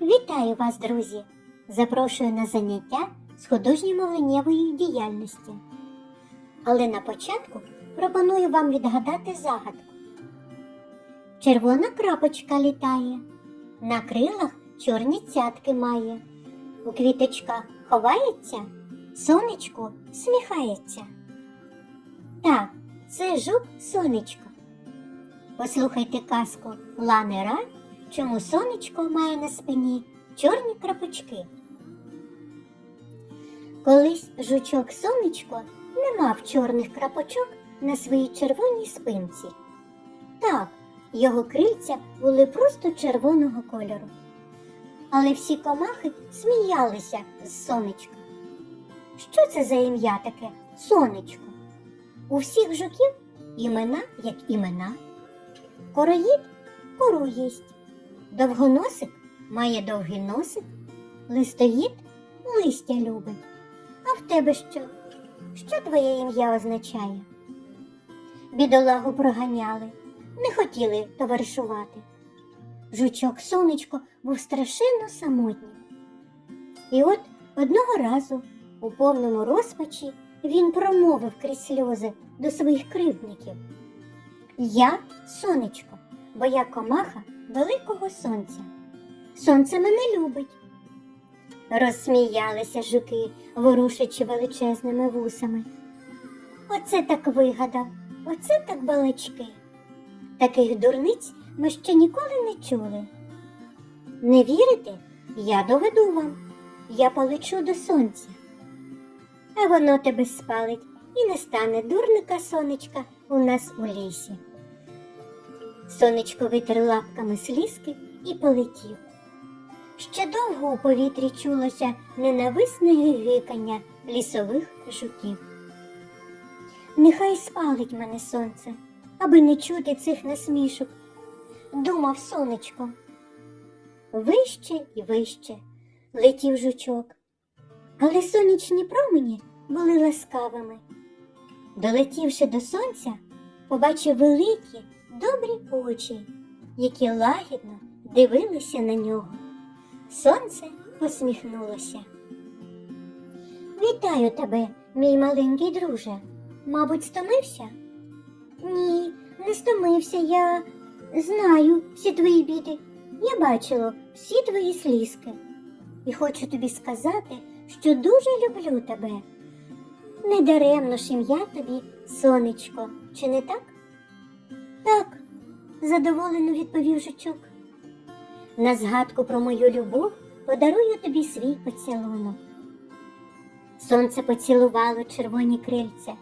Вітаю вас, друзі! Запрошую на заняття з художньо-мовленнєвої діяльності. Але на початку пропоную вам відгадати загадку. Червона крапочка літає, на крилах чорні цятки має, у квіточках ховається, сонечко сміхається. Так, це жук сонечко. Послухайте казку Лани Ра, чому сонечко має на спині чорні крапочки. Колись жучок сонечко не мав чорних крапочок на своїй червоній спинці. Так, його крильця були просто червоного кольору. Але всі комахи сміялися з сонечка. Що це за ім'я таке сонечко? У всіх жуків імена як імена. Короїд кору їсть, довгоносик має довгий носик, листоїд листя любить. А в тебе що? Що твоє ім'я означає? Бідолагу проганяли, не хотіли товаришувати. Жучок сонечко був страшенно самотнім. І от одного разу, у повному розпачі, він промовив крізь сльози до своїх кривдників. Я сонечко, бо я комаха великого сонця. Сонце мене любить. Розсміялися жуки, ворушачи величезними вусами. Оце так вигадав, оце так балачки. Таких дурниць ми ще ніколи не чули. Не вірите? Я доведу вам. Я полечу до сонця. А воно тебе спалить і не стане дурника сонечка у нас у лісі. Сонечко витер лапками слізки і полетів. Ще довго у повітрі чулося ненависне гикання лісових жуків. Нехай спалить мене сонце, аби не чути цих насмішок, думав сонечко. Вище і вище летів жучок, але сонячні промені були ласкавими. Долетівши до сонця, побачив великі, добрі очі, які лагідно дивилися на нього. Сонце посміхнулося. Вітаю тебе, мій маленький друже. Мабуть, стомився? Ні, не стомився. Я знаю всі твої біди. Я бачила всі твої слізки. І хочу тобі сказати, що дуже люблю тебе. Недаремно ж ім'я тобі, сонечко, чи не так? Так, задоволено відповів жучок. На згадку про мою любов подарую тобі свій поцілунок. Сонце поцілувало червоні крильця.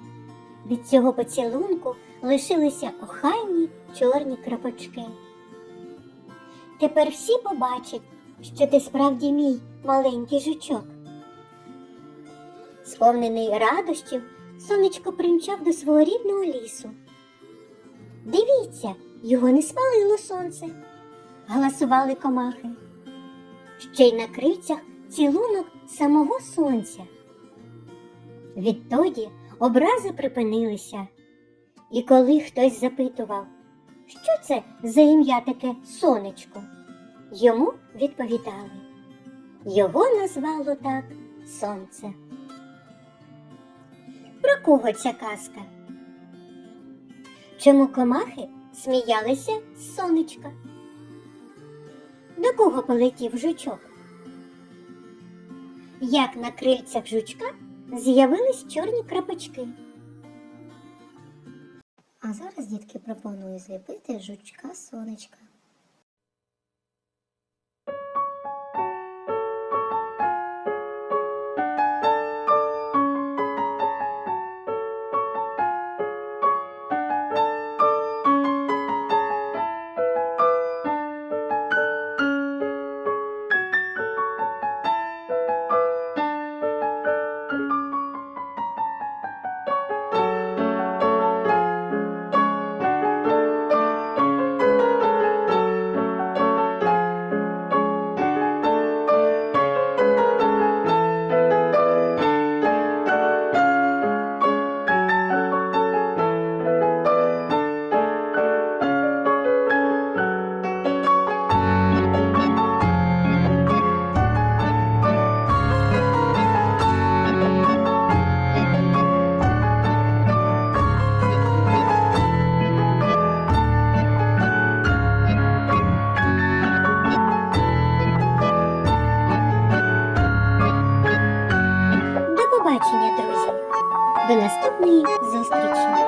Від цього поцілунку лишилися охайні чорні крапочки. Тепер всі побачать, що ти справді мій маленький жучок. Сповнений радощів, сонечко примчав до свого рідного лісу. Дивіться, його не спалило сонце, галасували комахи. Ще й на крильцях цілунок самого сонця. Відтоді образи припинилися, і коли хтось запитував, що це за ім'я таке сонечко, йому відповідали. Його назвало так сонце. Про кого ця казка? Чому комахи сміялися з сонечка? До кого полетів жучок? Як на крильцях жучка з'явились чорні крапочки? А зараз дітки пропоную зліпити жучка сонечка. Побачення, друзі. До наступної зустрічі!